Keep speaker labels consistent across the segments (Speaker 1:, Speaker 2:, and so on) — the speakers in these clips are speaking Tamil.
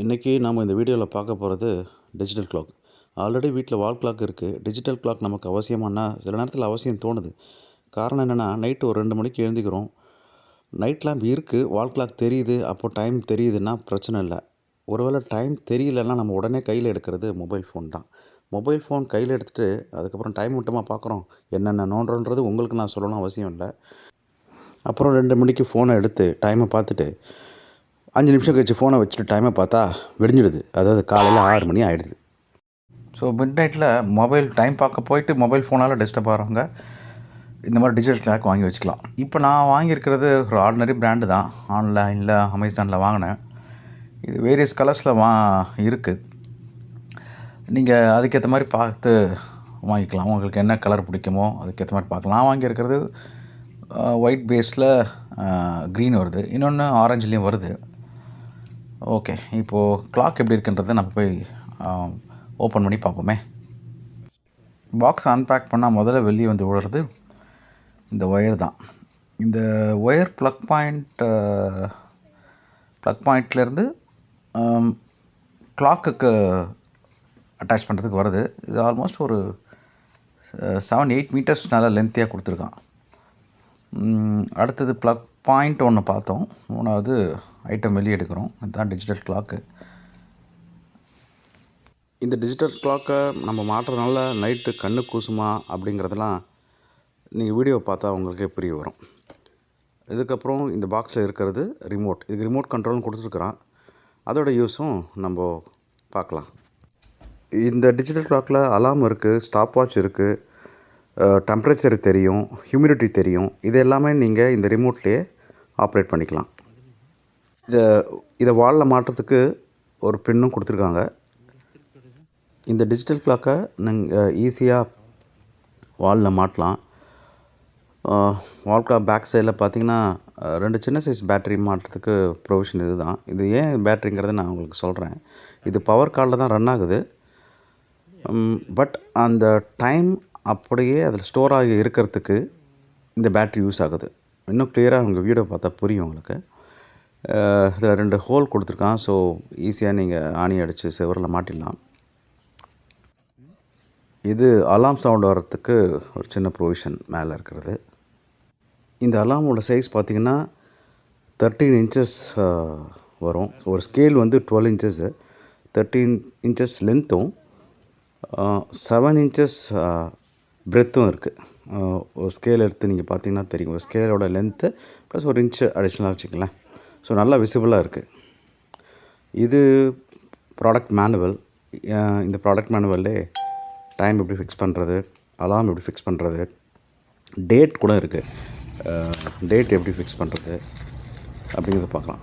Speaker 1: இன்றைக்கி நாம் இந்த வீடியோவில் பார்க்க போகிறது டிஜிட்டல் கிளாக் ஆல்ரெடி வீட்டில் வால் கிளாக் இருக்குது டிஜிட்டல் கிளாக் நமக்கு அவசியமானா சில நேரத்தில் அவசியம் தோணுது. காரணம் என்னென்னா நைட்டு ஒரு ரெண்டு மணிக்கு எழுந்திக்கிறோம். நைட் லேம்ப் இருக்குது வால் கிளாக் தெரியுது அப்போது டைம் தெரியுதுன்னா பிரச்சனை இல்லை. ஒருவேளை டைம் தெரியலன்னா நம்ம உடனே கையில் எடுக்கிறது மொபைல் ஃபோன் தான். மொபைல் ஃபோன் கையில் எடுத்துகிட்டு அதுக்கப்புறம் டைம் மட்டுமா பார்க்குறோம்? என்னென்ன நோன்றோன்றது உங்களுக்கு நான் சொல்லணும் அவசியம் இல்லை. அப்புறம் ரெண்டு மணிக்கு ஃபோனை எடுத்து டைமை பார்த்துட்டு அஞ்சு நிமிஷம் கழிச்சு ஃபோனை வச்சுட்டு டைமை பார்த்தா விடிஞ்சிடுது. அதாவது காலையில் ஆறு மணி ஆகிடுது ஸோ மிட் நைட்டில் மொபைல் டைம் பார்க்க போயிட்டு மொபைல் ஃபோனால் டிஸ்டர்ப் ஆகிறவங்க இந்த மாதிரி டிஜிட்டல் கிளாக் வாங்கி வச்சுக்கலாம். இப்போ நான் வாங்கியிருக்கிறது ஒரு ஆர்டினரி பிராண்டு தான். ஆன்லைனில் அமேசானில் வாங்கினேன். இது வேரியஸ் கலர்ஸில் வா இருக்குது நீங்கள் அதுக்கேற்ற மாதிரி பார்த்து வாங்கிக்கலாம். உங்களுக்கு என்ன கலர் பிடிக்குமோ அதுக்கேற்ற மாதிரி பார்க்கலாம். நான் வாங்கியிருக்கிறது ஒயிட் பேஸில் க்ரீன் வருது. இன்னொன்று ஆரஞ்சுலேயும் வருது. ஓகே இப்போது கிளாக் எப்படி இருக்குன்றதை நம்ம போய் ஓப்பன் பண்ணி பார்ப்போமே. பாக்ஸ் அன்பேக் பண்ணால் முதல்ல வெளியே வந்து விழுறது இந்த ஒயர் தான். இந்த ஒயர் ப்ளக் பாயிண்ட் ப்ளக் பாயிண்ட்லேருந்து கிளாக்குக்கு அட்டாச் பண்ணுறதுக்கு வருது. இது ஆல்மோஸ்ட் ஒரு செவன் எயிட் மீட்டர்ஸ் நல்லா லென்த்தியாக கொடுத்துருக்கான். அடுத்தது ப்ளக் பாயிண்ட் ஒன்று பார்த்தோம். மூணாவது ஐட்டம் வெளியே எடுக்கிறோம் இதுதான் டிஜிட்டல் கிளாக்கு இந்த டிஜிட்டல் கிளாக்கை நம்ம மாட்டுறதுனால நைட்டு கண்ணு கூசுமா அப்படிங்கிறதெல்லாம் நீங்கள் வீடியோ பார்த்தா உங்களுக்கே புரிய வரும். இதுக்கப்புறம் இந்த பாக்ஸில் இருக்கிறது ரிமோட் இதுக்கு ரிமோட் கண்ட்ரோல்னு கொடுத்துருக்குறான். அதோட யூஸும் நம்ம பார்க்கலாம். இந்த டிஜிட்டல் கிளாக்கில் அலாம் இருக்குது ஸ்டாப் வாட்ச் இருக்குது டெம்பரேச்சர் தெரியும் ஹியூமிடிட்டி தெரியும். இது எல்லாமே நீங்கள் இந்த ரிமோட்லேயே ஆப்ரேட் பண்ணிக்கலாம். இதை இதை வாலில் மாட்டுறதுக்கு ஒரு பின்னும் கொடுத்துருக்காங்க. இந்த டிஜிட்டல் கிளாக்கை நீங்கள் ஈஸியாக வாலில் மாட்டலாம். வால் கிளாக் பேக் சைடில் பார்த்தீங்கன்னா ரெண்டு சின்ன சைஸ் பேட்டரி மாட்டுறதுக்கு ப்ரொவிஷன் இதுதான். இது ஏன் பேட்டரிங்கிறத நான் உங்களுக்கு சொல்கிறேன் இது பவர் காலில் தான் ரன் ஆகுது. பட் அந்த டைம் அப்படியே அதில் ஸ்டோர் ஆகி இருக்கிறதுக்கு இந்த பேட்ரி யூஸ் ஆகுது. இன்னும் கிளியராக உங்கள் வீடியோ பார்த்தா புரியும் உங்களுக்கு. இதில் ரெண்டு ஹோல் கொடுத்துருக்கான். ஸோ ஈஸியாக நீங்கள் ஆணி அடித்து செவரில் மாட்டிடலாம். இது அலாம் சவுண்ட் வர்றதுக்கு ஒரு சின்ன ப்ரொவிஷன் மேலே இருக்கிறது. இந்த அலாமோட சைஸ் பார்த்திங்கன்னா தேர்ட்டீன் இன்ச்சஸ் வரும். ஒரு ஸ்கேல் வந்து டுவெல் இன்ச்சஸ்ஸு தேர்ட்டீன் இன்ச்சஸ் லென்த்தும் செவன் இன்ச்சஸ் பிரெத்தும் இருக்குது ஒரு ஸ்கேல் எடுத்து நீங்கள் பார்த்தீங்கன்னா தெரியும். ஒரு ஸ்கேலோட லென்த்து ப்ளஸ் ஒரு இன்ச்சு அடிஷ்னலாக வச்சுக்கலாம் ஸோ நல்லா விசிபிளாக இருக்குது இது ப்ராடக்ட் மேனுவல் இந்த ப்ராடக்ட் மேனுவல்லே டைம் எப்படி ஃபிக்ஸ் பண்ணுறது அலாம் எப்படி ஃபிக்ஸ் பண்ணுறது டேட் கூட இருக்குது டேட் எப்படி ஃபிக்ஸ் பண்ணுறது அப்படிங்கிறத பார்க்கலாம்.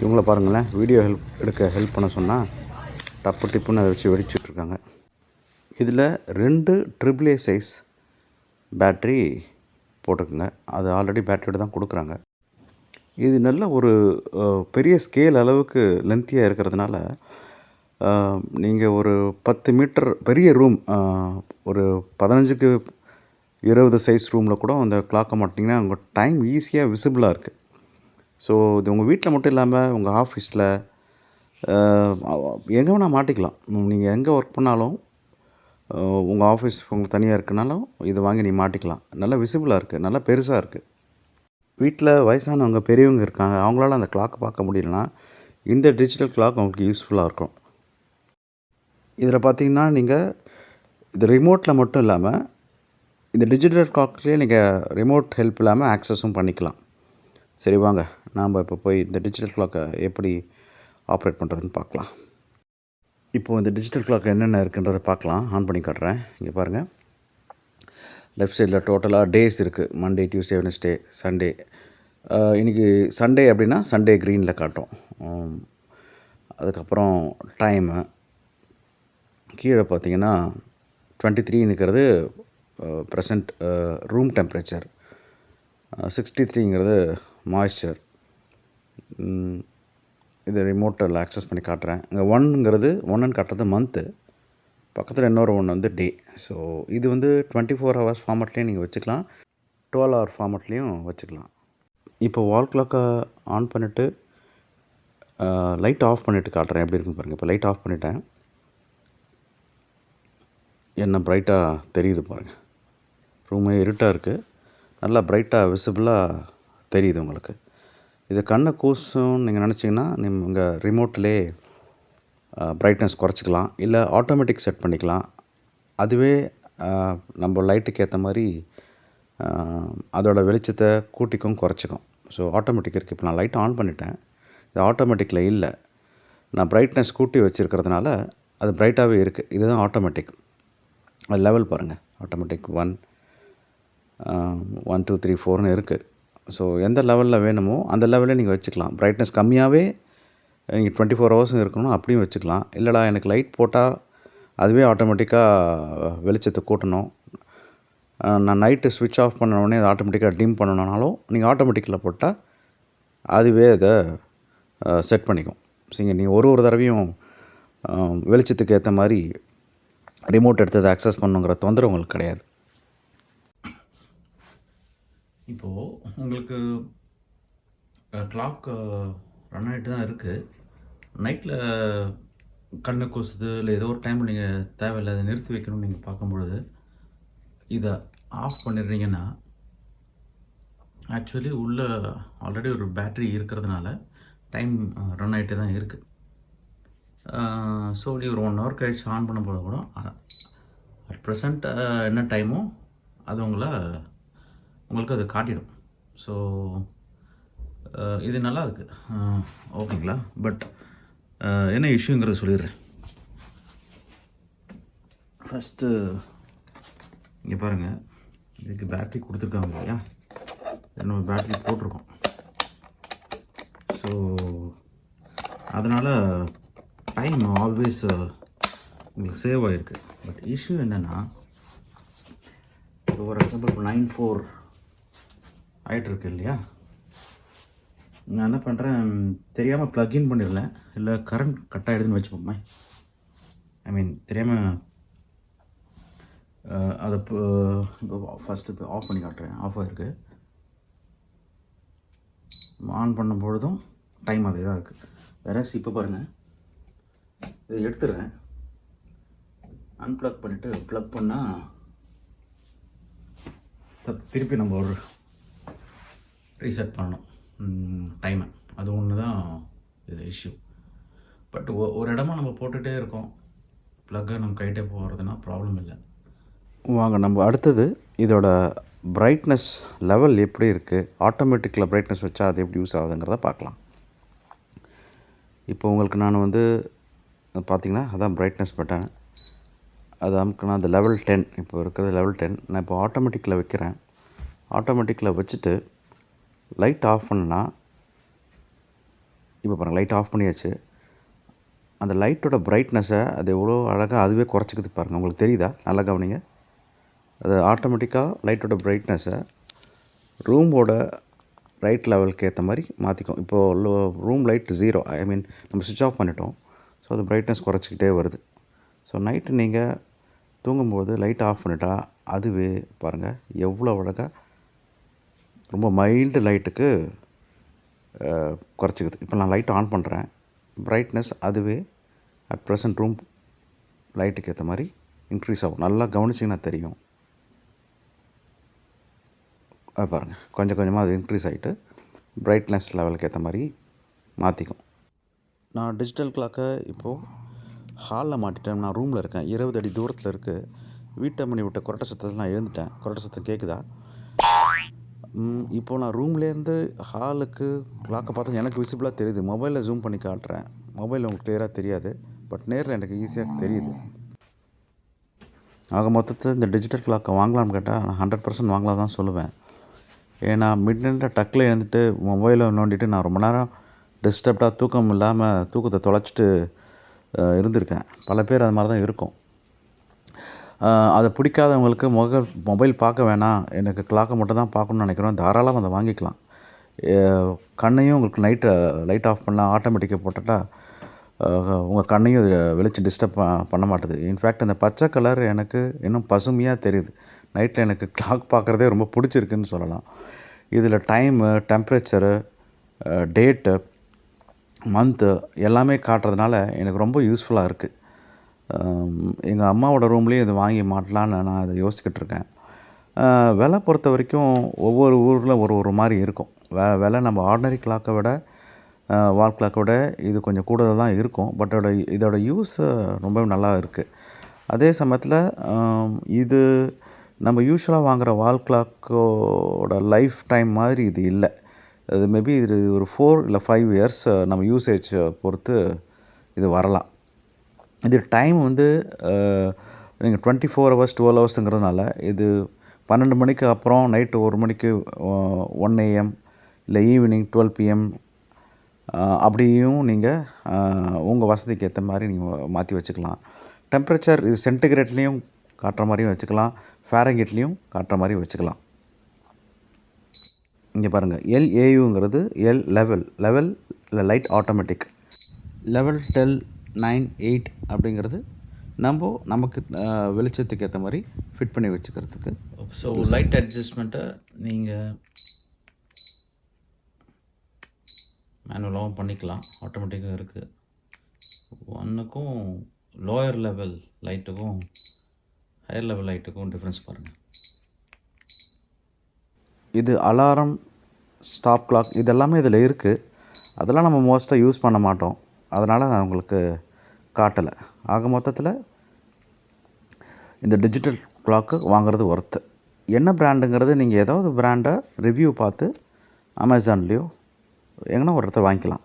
Speaker 1: இவங்கள பாருங்களேன். வீடியோ ஹெல்ப் எடுக்க ஹெல்ப் பண்ண சொன்னால் டப்பு டிப்புன்னு அதை வச்சு வெடிச்சிட்ருக்காங்க இதில் ரெண்டு ட்ரிபிள் ஏ சைஸ் பேட்ரி போட்டிருக்குங்க. அது ஆல்ரெடி பேட்டரியோட தான் கொடுக்குறாங்க. இது நல்ல ஒரு பெரிய ஸ்கேல் அளவுக்கு லென்த்தியாக இருக்கிறதுனால நீங்கள் ஒரு பத்து மீட்டர் பெரிய ரூம் ஒரு பதினஞ்சுக்கு இருபது சைஸ் ரூமில் கூட அந்த கிளாக்கை மாட்டிங்கன்னா உங்கள் டைம் ஈஸியாக விசிபிளாக இருக்குது ஸோ இது உங்கள் வீட்டில் மட்டும் இல்லாமல் உங்கள் ஆஃபீஸில் எங்கே வேணால் மாட்டிக்கலாம். நீங்கள் எங்கே ஒர்க் பண்ணாலும் உங்கள் ஆஃபீஸ் உங்களுக்கு தனியாக இருக்குனாலும் இதை வாங்கி நீ மாட்டிக்கலாம். நல்லா விசிபிளாக இருக்குது நல்லா பெருசாக இருக்குது வீட்டில் வயசானவங்க பெரியவங்க இருக்காங்க. அவங்களால அந்த கிளாக் பார்க்க முடியலனா இந்த டிஜிட்டல் கிளாக் உங்களுக்கு யூஸ்ஃபுல்லாக இருக்கும். இதில் பார்த்தீங்கன்னா நீங்கள் இது ரிமோட்டில் மட்டும் இல்லாமல் இந்த டிஜிட்டல் கிளாக்லேயே நீங்கள் ரிமோட் ஹெல்ப் இல்லாமல் ஆக்சஸும் பண்ணிக்கலாம். சரி வாங்க. நாம் இப்போ போய் இந்த டிஜிட்டல் கிளாக்கை எப்படி ஆப்ரேட் பண்ணுறதுன்னு பார்க்கலாம். இப்போது இந்த டிஜிட்டல் கிளாக் என்னென்ன இருக்குன்றதை பார்க்கலாம். ஆன் பண்ணி காட்டுறேன். இங்கே பாருங்கள் லெஃப்ட் சைடில் டோட்டலாக டேஸ் இருக்குது மண்டே டியூஸ்டே வெனஸ்டே சண்டே இன்றைக்கி சண்டே அப்படின்னா சண்டே க்ரீனில் காட்டும். அதுக்கப்புறம் டைமு கீழே பார்த்தீங்கன்னா டுவெண்ட்டி த்ரீங்கிறது ப்ரெசண்ட் ரூம் டெம்ப்ரேச்சர் சிக்ஸ்டி த்ரீங்கிறது மாய்ஸ்சர் இது ரிமோட்டில் ஆக்சஸ் பண்ணி காட்டுறேன். இங்கே ஒன்னுங்கிறது ஒன்றுன்னு காட்டுறது மந்த்து பக்கத்தில் இன்னொரு ஒன்று வந்து டே ஸோ இது வந்து டுவெண்ட்டி ஃபோர் ஹவர்ஸ் ஃபார்மட்லேயும் நீங்கள் வச்சுக்கலாம். டுவெல் ஹவர் ஃபார்மட்லேயும் வச்சுக்கலாம். இப்போ வால் கிளாக்கை ஆன் பண்ணிவிட்டு லைட் ஆஃப் பண்ணிவிட்டு காட்டுறேன். எப்படி இருக்குன்னு பாருங்கள் இப்போ லைட் ஆஃப் பண்ணிட்டேன். என்ன ப்ரைட்டாக தெரியுது பாருங்கள் ரூமே இருட்டாக இருக்குது நல்லா ப்ரைட்டாக விசிபிளாக தெரியுது உங்களுக்கு. இது கண்ணை கூசும் நீங்கள் நினச்சிங்கன்னா நீங்கள் ரிமோட்லே ப்ரைட்னஸ் குறைச்சிக்கலாம். இல்லை ஆட்டோமேட்டிக் செட் பண்ணிக்கலாம். அதுவே நம்ம லைட்டுக்கு ஏற்ற மாதிரி அதோட வெளிச்சத்தை கூட்டிக்கும் குறைச்சிக்கும். ஸோ ஆட்டோமேட்டிக் இருக்குது இப்போ நான் லைட் ஆன் பண்ணிட்டேன். இது ஆட்டோமேட்டிக்கில் இல்லை. நான் ப்ரைட்னஸ் கூட்டி வச்சுருக்கிறதுனால அது ப்ரைட்டாகவே இருக்குது இதுதான் ஆட்டோமேட்டிக் லெவல் பாருங்கள் automatic one one two three ஃபோர்னு இருக்குது ஸோ எந்த லெவலில் வேணுமோ அந்த லெவலில் நீங்கள் வச்சுக்கலாம். ப்ரைட்னஸ் கம்மியாகவே நீங்கள் டுவெண்ட்டி ஃபோர் ஹவர்ஸும் இருக்கணும் அப்படியும் வச்சுக்கலாம். இல்லைடா எனக்கு லைட் போட்டால் அதுவே ஆட்டோமேட்டிக்காக வெளிச்சத்தை கூட்டணும். நான் நைட்டு ஸ்விட்ச் ஆஃப் பண்ண உடனே அது ஆட்டோமேட்டிக்காக டிம் பண்ணணுனாலும் நீங்கள் ஆட்டோமேட்டிக்கில் போட்டால் அதுவே அதை செட் பண்ணிக்கும். சரிங்க நீங்கள் ஒரு ஒரு தடவையும் வெளிச்சத்துக்கு ஏற்ற மாதிரி ரிமோட் எடுத்து அதை அக்சஸ் பண்ணுங்கிற தொந்தரவு உங்களுக்கு கிடையாது. இப்போது உங்களுக்கு கிளாக் ரன் ஆகிட்டு தான் இருக்குது நைட்டில் கண்ணு கொசுது இல்லை ஏதோ ஒரு டைமில் நீங்கள் தேவையில்லாத நிறுத்தி வைக்கணும்னு நீங்கள் பார்க்கும்பொழுது இதை ஆஃப் பண்ணிடுறீங்கன்னா ஆக்சுவலி உள்ளே ஆல்ரெடி ஒரு பேட்ரி இருக்கிறதுனால டைம் ரன் ஆகிட்டே தான் இருக்குது ஸோ நீ ஒரு ஒன் ஹவர் கழிச்சு ஆன் பண்ணும்போது கூட அட் ப்ரெசண்ட் என்ன டைமோ அது உங்களை உங்களுக்கு அது காட்டிடும். ஸோ இது நல்லா இருக்குது ஓகேங்களா? பட் என்ன இஷ்யூங்கிறத சொல்லிடுறேன். ஃபஸ்ட்டு இங்கே பாருங்கள் இதுக்கு பேட்ரி கொடுத்துருக்காங்க இல்லையா? நம்ம பேட்ரி போட்டிருக்கோம். ஸோ அதனால் டைம் ஆல்வேஸ் உங்களுக்கு சேவ் ஆகிருக்கு பட் இஷ்யூ என்னென்னா இப்போ ஃபார் எக்ஸாம்பிள் இப்போ நைன் ஃபோர் ஆகிட்டுருக்கு இல்லையா நான் என்ன பண்ணுறேன் தெரியாமல் ப்ளக்இன் பண்ணிடலேன் இல்லை கரண்ட் கட் ஆகிடுதுன்னு வச்சுப்போமே ஐ மீன் தெரியாமல் அதை ஃபஸ்ட்டு இப்போ ஆஃப் பண்ணி காட்டுறேன். ஆஃப் ஆகிருக்கு ஆன் பண்ணும் பொழுதும் டைம் அதே தான் இருக்குது வேற இப்போ பாருங்கள் இதை எடுத்துடுறேன். அன்பிளக் பண்ணிவிட்டு ப்ளக் பண்ணால் திருப்பி நம்ம ஒரு ரீசெட் பண்ணணும். டைமை அது ஒன்று தான் இது இஷ்யூ பட் ஒரு இடமா நம்ம போட்டுகிட்டே இருக்கோம். ப்ளக்கை நம்ம கைட்டே போகிறதுனா ப்ராப்ளம் இல்லை. வாங்க நம்ம அடுத்தது இதோட பிரைட்னஸ் லெவல் எப்படி இருக்குது ஆட்டோமேட்டிக்கில் பிரைட்னஸ் வச்சா அது எப்படி யூஸ் ஆகுதுங்கிறத பார்க்கலாம். இப்போ உங்களுக்கு நான் வந்து பார்த்தீங்கன்னா அதான் பிரைட்னஸ் பட்டன் அது அமுக்குனா அந்த லெவல் டென் இப்போ இருக்கிறது லெவல் டென் நான் இப்போ ஆட்டோமேட்டிக்கில் வைக்கிறேன். ஆட்டோமேட்டிக்கில் வச்சுட்டு லைட் ஆஃப் பண்ணா இப்போ பாருங்கள் லைட் ஆஃப் பண்ணியாச்சு. அந்த லைட்டோட பிரைட்னஸை அது எவ்வளோ அழகாக அதுவே குறைச்சிக்கிது பாருங்கள் உங்களுக்கு தெரியுதா? நல்லா கவனிங்க. அது ஆட்டோமேட்டிக்காக லைட்டோட பிரைட்னஸை ரூமோட ரைட் லெவலுக்கு ஏற்ற மாதிரி மாற்றிக்கும் இப்போது room light zero I mean நம்ம சுவிட்ச் ஆஃப் பண்ணிட்டோம். ஸோ அது பிரைட்னஸ் குறைச்சிக்கிட்டே வருது. ஸோ நைட்டு நீங்கள் தூங்கும்போது லைட் ஆஃப் பண்ணிட்டா அதுவே பாருங்கள் எவ்வளோ அழகாக ரொம்ப மைல்டு லைட்டுக்கு குறைச்சிக்குது. இப்போ நான் லைட் ஆன் பண்ணுறேன் ப்ரைட்னஸ் அதுவே அட் ப்ரெசன்ட் ரூம் லைட்டுக்கு ஏற்ற மாதிரி இன்க்ரீஸ் ஆகும். நல்லா கவனிச்சிங்கன்னா தெரியும். அது பாருங்கள் கொஞ்சம் கொஞ்சமாக அது இன்க்ரீஸ் ஆகிட்டு ப்ரைட்னஸ் லெவலுக்கு ஏற்ற மாதிரி மாற்றிக்கும் நான் டிஜிட்டல் கிளாக்கை இப்போது ஹாலில் மாட்டிட்டேன். நான் ரூமில் இருக்கேன். இருபது அடி தூரத்தில் இருக்குது வீட்டை மணி விட்ட கொரட்டை சத்தத்தில் நான் எழுந்துட்டேன். கொரட்டை சத்தம் கேட்குதா இப்போது நான் ரூம்லேருந்து ஹாலுக்கு க்ளாக்கை பார்த்தா எனக்கு விசிபிளாக தெரியுது. மொபைலில் ஜூம் பண்ணி காட்டுறேன். மொபைலில் உங்களுக்கு கிளியராக தெரியாது. பட் நேரில் எனக்கு ஈஸியாக தெரியுது. ஆக மொத்தத்தில் இந்த டிஜிட்டல் கிளாக்கை வாங்கலாம்னு கேட்டால் நான் ஹண்ட்ரட் பர்சன்ட் வாங்கலாம் தான் சொல்லுவேன். ஏன்னா மிட் நைட்டில் டக்கில் எழுந்துட்டு மொபைலை நோண்டிட்டு நான் ரொம்ப நேரம் டிஸ்டர்ப்டாக தூக்கம் இல்லாமல் தூக்கத்தை தொலைச்சிட்டு இருந்திருக்கேன். பல பேர் அது மாதிரி தான் இருக்கும். அதை பிடிக்காதவங்களுக்கு முக மொபைல் பார்க்க வேணாம். எனக்கு கிளாக்கை மட்டும் தான் பார்க்கணுன்னு நினைக்கிறோம். தாராளமாக அதை வாங்கிக்கலாம். கண்ணையும் உங்களுக்கு நைட்டு லைட் ஆஃப் பண்ணால் ஆட்டோமேட்டிக்காக போட்டுட்டா உங்கள் கண்ணையும் வெளிச்சம் டிஸ்டர்ப் பண்ண மாட்டுது. இன்ஃபேக்ட் அந்த பச்சை கலர் எனக்கு இன்னும் பசுமையாக தெரியுது. நைட்டில் எனக்கு கிளாக் பார்க்குறதே ரொம்ப பிடிச்சிருக்குன்னு சொல்லலாம். இதில் டைமு டெம்பரேச்சரு டேட்டு மந்த்து எல்லாமே காட்டுறதுனால எனக்கு ரொம்ப யூஸ்ஃபுல்லாக இருக்குது எங்கள் அம்மாவோட ரூம்லேயும் இது வாங்கி மாட்டலான்னு நான் அதை யோசிச்சுக்கிட்டு இருக்கேன். விலை பொறுத்த வரைக்கும் ஒவ்வொரு ஊரில் ஒரு ஒரு மாதிரி இருக்கும். வெ விலை நம்ம ஆர்டினரி கிளாக்கை விட வால் கிளாக்கை விட இது கொஞ்சம் கூடுதல் தான் இருக்கும். பட் அதோட இதோட யூஸ் ரொம்ப நல்லா இருக்குது அதே சமயத்தில் இது நம்ம யூஸ்வலாக வாங்குகிற வால் கிளாக்கோட லைஃப் டைம் மாதிரி இது இல்லை. அது மேபி இது ஒரு ஃபோர் இல்லை ஃபைவ் இயர்ஸ் நம்ம யூசேஜ் பொறுத்து இது வரலாம். இது டைம் வந்து நீங்கள் டுவெண்ட்டி ஃபோர் ஹவர்ஸ் டுவெல் ஹவர்ஸுங்கிறதுனால இது பன்னெண்டு மணிக்கு அப்புறம் நைட்டு ஒரு மணிக்கு ஒன் ஏஎம் இல்லை ஈவினிங் டுவெல் பிஎம் அப்படியும் நீங்கள் உங்கள் வசதிக்கு ஏற்ற மாதிரி நீங்கள் மாற்றி வச்சுக்கலாம். டெம்பரேச்சர் இது சென்டிகிரேட்லேயும் காட்டுற மாதிரியும் வச்சுக்கலாம். ஃபேரங்கேட்லேயும் காட்டுற மாதிரியும் வச்சுக்கலாம். இங்கே பாருங்கள் எல்ஏயுங்கிறது எல் லெவல் லெவல் இல்லை லைட் ஆட்டோமேட்டிக் லெவல் டெல் நைன் எயிட் அப்படிங்கிறது நம்ம நமக்கு வெளிச்சத்துக்கு ஏற்ற மாதிரி ஃபிட் பண்ணி வச்சுக்கிறதுக்கு
Speaker 2: ஸோ லைட் அட்ஜஸ்ட்மெண்ட்டை நீங்கள் மேனுவலாகவும் பண்ணிக்கலாம். ஆட்டோமேட்டிக்காக இருக்குது ஒன்றுக்கும் லோயர் லெவல் லைட்டுக்கும் ஹையர் லெவல் லைட்டுக்கும் டிஃப்ரென்ஸ் பாருங்கள்
Speaker 1: இது அலாரம் ஸ்டாப் கிளாக் இதெல்லாமே இதில் இருக்குது அதெல்லாம் நம்ம மோஸ்ட்டாக யூஸ் பண்ண மாட்டோம். அதனால் நான் உங்களுக்கு காட்டலை. ஆக மொத்தத்தில் இந்த டிஜிட்டல் கிளாக்கு வாங்குறது ஒர்த்து என்ன பிராண்டுங்கிறது நீங்கள் ஏதாவது பிராண்டை ரிவ்யூ பார்த்து அமேசான்லேயோ எங்கன்னா ஒரு இடத்துல வாங்கிக்கலாம்.